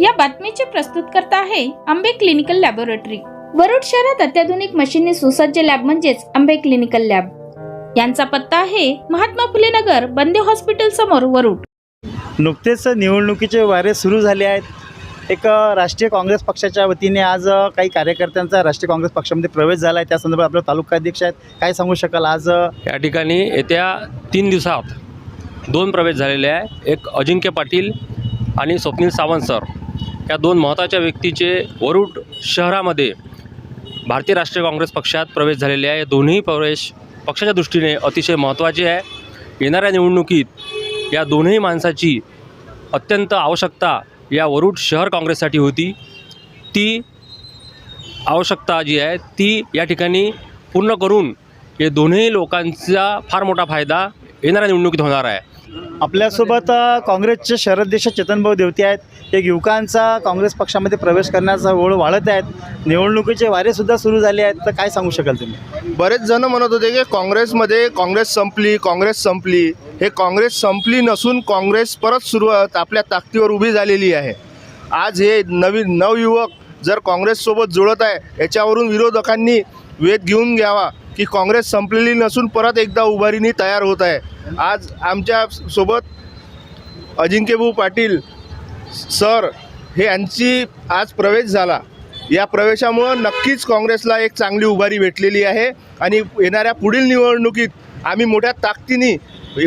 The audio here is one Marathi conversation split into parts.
या बातमीचे प्रस्तुत करता आहे आंबे क्लिनिकल लॅबोरेटरी. वरुड शहरात अत्याधुनिक मशीनने सुसज्ज लॅब म्हणजेच आंबे क्लिनिकल लॅब. यांचा पत्ता आहे महात्मा फुले नगर बंदे हॉस्पिटल समोर वरुड. नुकतेच निवडणुकीचे वारे सुरू झाले आहेत. एक राष्ट्रीय काँग्रेस पक्षाच्या वतीने आज काही कार्यकर्त्यांचा राष्ट्रीय काँग्रेस पक्षामध्ये प्रवेश झाला आहे त्या संदर्भात आपले तालुकाध्यक्ष आहेत. काय सांगू शकाल आज या ठिकाणी येत्या तीन दिवसात दोन प्रवेश झालेले आहे एक अजिंक्य पाटील आणि स्वप्नील सावंत सर. या दोन महत्त्वाच्या व्यक्तीचे वरुड शहरामध्ये भारतीय राष्ट्रीय काँग्रेस पक्षात प्रवेश झालेले आहे. दोन्ही प्रवेश पक्षाच्या दृष्टीने अतिशय महत्त्वाचे आहे. येणाऱ्या निवडणुकीत या दोन्ही माणसाची अत्यंत आवश्यकता या वरुड शहर काँग्रेससाठी होती. ती आवश्यकता जी आहे ती या ठिकाणी पूर्ण करून हे दोन्ही लोकांचा फार मोठा फायदा येणाऱ्या निवडणुकीत होणार आहे. आपल्यासोबत काँग्रेसचे शहराध्यक्ष चेतनभाऊ देवते आहेत. एक युवकांचा काँग्रेस पक्षामध्ये प्रवेश करण्याचा ओढ वाढत आहेत निवडणुकीचे वारेसुद्धा सुरू झाले आहेत. तर काय सांगू शकाल तुम्ही? बरेच जण म्हणत होते की काँग्रेसमध्ये काँग्रेस संपली काँग्रेस संपली. हे काँग्रेस संपली नसून काँग्रेस परत सुरुवात आपल्या ताकदीवर उभी झालेली आहे. आज हे नवीन नवयुवक जर काँग्रेससोबत जुळत आहे याच्यावरून विरोधकांनी वेध घेऊन घ्यावा. की काँग्रेस संपलेली नसून परत एकदा उभारीनी तयार होत आहे. आज आमच्यासोबत अजिंक्यभाऊ पाटील सर हे यांची आज प्रवेश झाला. या प्रवेशामुळं नक्कीच काँग्रेसला एक चांगली उभारी भेटलेली आहे आणि येणाऱ्या पुढील निवडणुकीत आम्ही मोठ्या ताकदीने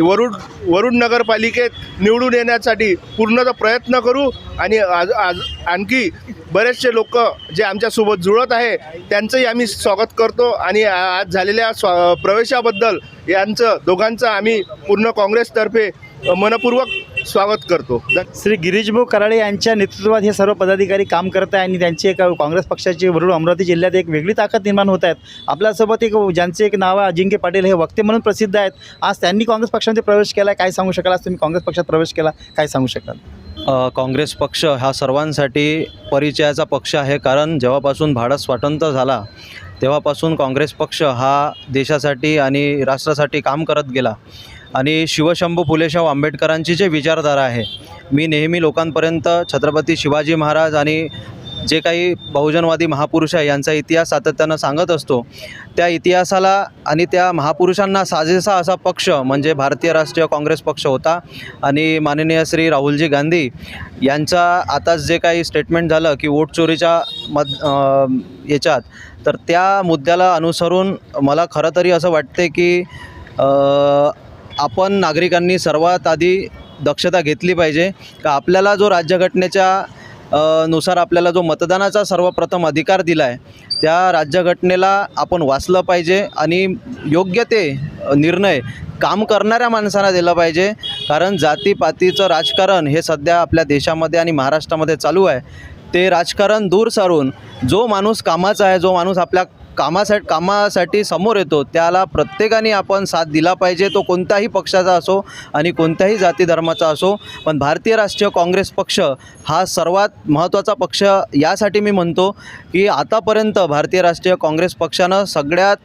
वरुड वरुड नगरपालिकेत निवडून येण्यासाठी पूर्णतः प्रयत्न करू आणि आज आज आणखी बरेचसे लोक जे आमच्यासोबत जुळत आहे त्यांचंही आम्ही स्वागत करतो आणि आज झालेल्या स्वा प्रवेशाबद्दल यांचं दोघांचं आम्ही पूर्ण काँग्रेसतर्फे मनपूर्वक स्वागत करतो. श्री गिरीशभाऊ कराळे यांच्या नेतृत्वात हे सर्व पदाधिकारी काम करत आहे आणि त्यांची एक काँग्रेस पक्षाची वरुड अमरावती जिल्ह्यात एक वेगळी ताकद निर्माण होत आहेत. आपल्यासोबत एक ज्यांचे एक नाव आहे अजिंक्य पाटील हे वक्ते म्हणून प्रसिद्ध आहेत. आज त्यांनी काँग्रेस पक्षामध्ये प्रवेश केला काय सांगू शकाल? आज तुम्ही काँग्रेस पक्षात प्रवेश केला काय सांगू शकाल? काँग्रेस पक्ष हा सर्वांसाठी परिचयाचा पक्ष आहे कारण जेव्हापासून भारत स्वतंत्र झाला तेव्हापासून काँग्रेस पक्ष हा देशासाठी आणि राष्ट्रासाठी काम करत गेला. आणि शिवशंभू फुलेशाव आंबेडकरांची जे विचारधारा आहे मी नेहमी लोकांपर्यंत छत्रपती शिवाजी महाराज आणि जे काही बहुजनवादी महापुरुष आहे यांचा इतिहास सातत्यानं सांगत असतो. त्या इतिहासाला आणि त्या महापुरुषांना साजेसा असा पक्ष म्हणजे भारतीय राष्ट्रीय काँग्रेस पक्ष होता आणि माननीय श्री राहुलजी गांधी यांचा आताच जे काही स्टेटमेंट झालं की वोट चोरीच्या मद याच्यात तर त्या मुद्द्याला अनुसरून मला खरं तरी असं वाटते की आपण नागरिकांनी सर्वात आधी दक्षता घेतली पाहिजे. का आपल्याला जो राज्यघटनेच्या नुसार आपल्याला जो मतदानाचा सर्वप्रथम अधिकार दिला आहे त्या राज्यघटनेला आपण वाचलं पाहिजे आणि योग्य ते निर्णय काम करणाऱ्या माणसांना दिलं पाहिजे. कारण जातीपातीचं राजकारण हे सध्या आपल्या देशामध्ये आणि महाराष्ट्रामध्ये चालू आहे. ते राजकारण दूर सारून जो माणूस कामाचा आहे जो माणूस आपल्या कामासाठी कामासाठी समोर येतो त्याला प्रत्येकाने आपण साथ दिला पाहिजे तो कोणत्याही पक्षाचा असो आणि कोणत्याही जाती धर्माचा असो. पण भारतीय राष्ट्रीय काँग्रेस पक्ष हा सर्वात महत्त्वाचा पक्ष यासाठी मी म्हणतो की आतापर्यंत भारतीय राष्ट्रीय काँग्रेस पक्षानं सगळ्यात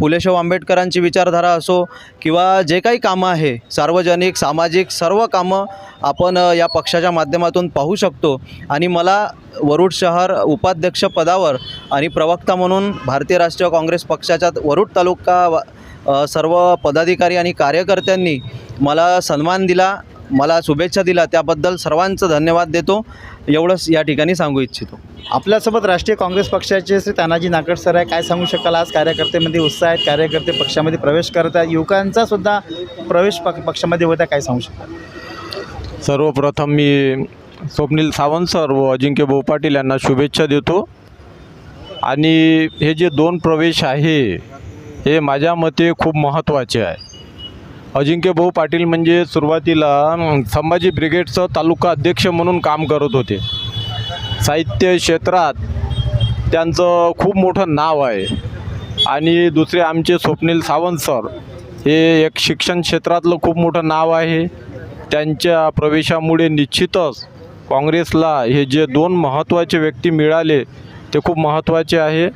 फुलेशाह आंबेडकरांची विचारधारा असो किंवा जे काही कामं आहे सार्वजनिक सामाजिक सर्व कामं आपण या पक्षाच्या माध्यमातून पाहू शकतो. आणि मला वरुड शहर उपाध्यक्षपदावर आणि प्रवक्ता म्हणून भारतीय राष्ट्रीय काँग्रेस पक्षाच्या वरुड तालुका सर्व पदाधिकारी आणि कार्यकर्त्यांनी मला सन्मान दिला. मला शुभेच्छा दिला त्याबद्दल सर्वांचं धन्यवाद देतो. एवढंच या ठिकाणी सांगू इच्छितो. आपल्यासोबत राष्ट्रीय काँग्रेस पक्षाचे श्री तानाजी नाकड सर आहे काय सांगू शकाल? आज कार्यकर्तेमध्ये उत्साह आहेत. कार्यकर्ते पक्षामध्ये प्रवेश करत आहेत. युवकांचा सुद्धा प्रवेश पक पक्षामध्ये होता काय सांगू शकाल? सर्वप्रथम मी स्वप्नील सावंत सर व अजिंक्य भाऊ पाटील यांना शुभेच्छा देतो. आणि हे जे दोन प्रवेश आहे हे माझ्या मते खूप महत्त्वाचे आहे. अजिंक्य भाऊ पाटील म्हणजे सुरुवातीला संभाजी ब्रिगेडचं तालुका अध्यक्ष म्हणून काम करत होते. साहित्य क्षेत्रात त्यांचं खूप मोठं नाव आहे. आणि दुसरे आमचे स्वप्नील सावंत सर हे एक शिक्षण क्षेत्रातलं खूप मोठं नाव आहे. त्यांच्या प्रवेशामुळे निश्चितच काँग्रेसला हे जे दोन महत्त्वाचे व्यक्ती मिळाले ते खूप महत्त्वाचे आहे.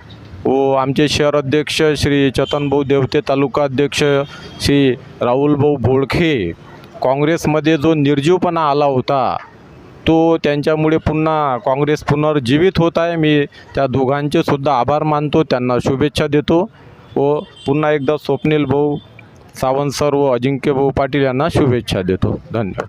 व आमचे शहर अध्यक्ष श्री चतनभाऊ देवते तालुका अध्यक्ष श्री राहुलभाऊ भोळखे. काँग्रेसमध्ये जो निर्जीवपणा आला होता तो त्यांच्यामुळे पुन्हा काँग्रेस पुनर्जीवित होत आहे. मी त्या दोघांचे सुद्धा आभार मानतो त्यांना शुभेच्छा देतो. व पुन्हा एकदा स्वप्नील भाऊ सावंत सर व अजिंक्यभाऊ पाटील यांना शुभेच्छा देतो. धन्यवाद.